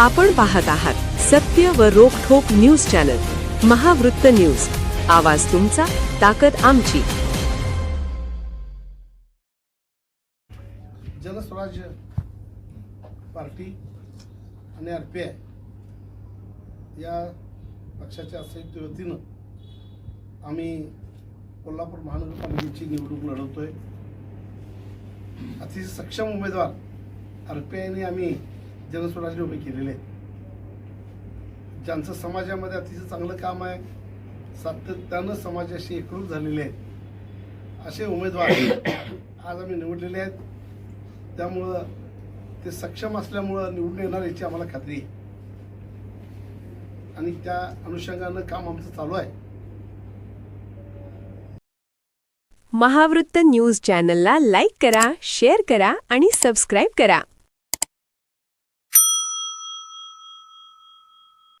आपण पाहत आहात सत्य व रोखोक न्यूज चॅनल महावृत्त न्यूज. आवाज तुमचा ताकद आमची. जनस्वराज्य पार्टी आणि आर पी आय या पक्षाच्या संयुक्त वतीनं आम्ही कोल्हापूर महानगरपालिकेची निवडणूक लढवतोय. अतिशय सक्षम उमेदवार आर पी आयने आम्ही जनस्वराज्य उभे केलेले आहेत. ज्यांचं समाजामध्ये अतिशय चांगलं काम आहे सातत्यानं समाजाशी एकरूप झालेले आहेत. असे उमेदवार आज आम्ही निवडलेले आहेत. त्यामुळं ते सक्षम असल्यामुळं निवडून येणार याची आम्हाला खात्री आहे. आणि त्या अनुषंगानं काम आमचं चालू आहे. महावृत्त न्यूज चॅनलला लाईक करा शेअर करा आणि सबस्क्राईब करा.